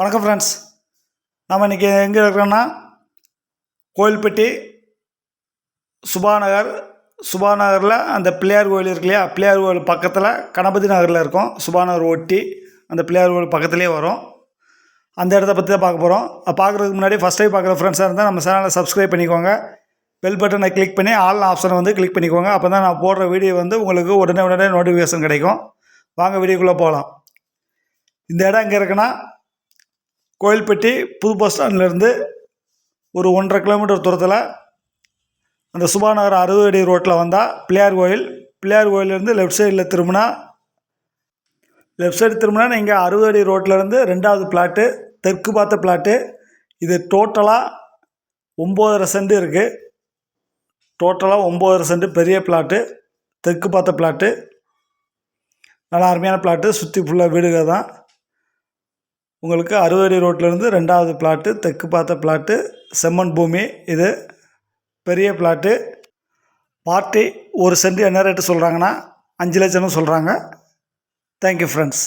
வணக்கம் ஃப்ரெண்ட்ஸ் நம்ம இன்றைக்கி எங்கே இருக்கிறோன்னா கோயில்பட்டி சுபாநகர் சுபாநகரில் அந்த பிள்ளையார் கோயில் இருக்கு இல்லையா? பிள்ளையார் கோயில் பக்கத்தில் கணபதி நகரில் இருக்கும். சுபாநகர் ஒட்டி அந்த பிள்ளையார் கோயில் பக்கத்துலேயே வரும். அந்த இடத்த பற்றி தான் பார்க்க போகிறோம் பார்க்குறதுக்கு முன்னாடி ஃபஸ்ட் டைம் பார்க்குற ஃப்ரெண்ட்ஸாக இருந்தால் நம்ம சேனலை சப்ஸ்கிரைப் பண்ணிக்கோங்க. பெல் பட்டனை கிளிக் பண்ணி ஆல் ஆப்ஷனை வந்து கிளிக் பண்ணிக்கோங்க. அப்போ தான் நான் போடுற வீடியோ வந்து உங்களுக்கு உடனே உடனே நோட்டிஃபிகேஷன் கிடைக்கும். வாங்க வீடியோக்குள்ளே போகலாம் இந்த இடம் எங்கே இருக்குன்னா கோயில்பட்டி புது பஸ் ஸ்டாண்ட்லேருந்து ஒரு ஒன்றரை கிலோமீட்டர் தூரத்தில் அந்த சுபாநகர் அறுபது அடி ரோட்டில் வந்தால் பிள்ளையார் கோயில். பிள்ளையார் கோயிலேருந்து லெஃப்ட் சைடில் திரும்பினா லெஃப்ட் சைடு திரும்பினா நீங்கள் அறுபது அடி ரோட்டிலேருந்து ரெண்டாவது பிளாட்டு தெற்கு பார்த்த பிளாட்டு இது டோட்டலாக ஒம்போதரை சென்ட் இருக்குது டோட்டலாக ஒம்போதரை சென்ட் பெரிய பிளாட்டு தெற்கு பார்த்த பிளாட்டு நல்லா அருமையான பிளாட்டு சுற்றி ஃபுல்லாக வீடுகள் தான் உங்களுக்கு அறுவரி ரோட்லேருந்து ரெண்டாவது பிளாட்டு தெற்கு பார்த்த பிளாட்டு செம்மண் பூமி இது பெரிய பிளாட்டு பார்ட்டி ஒரு சென்ட் என்ன ரேட்டு சொல்கிறாங்கன்னா அஞ்சு லட்சம்னு சொல்கிறாங்க தேங்க்யூ ஃப்ரெண்ட்ஸ்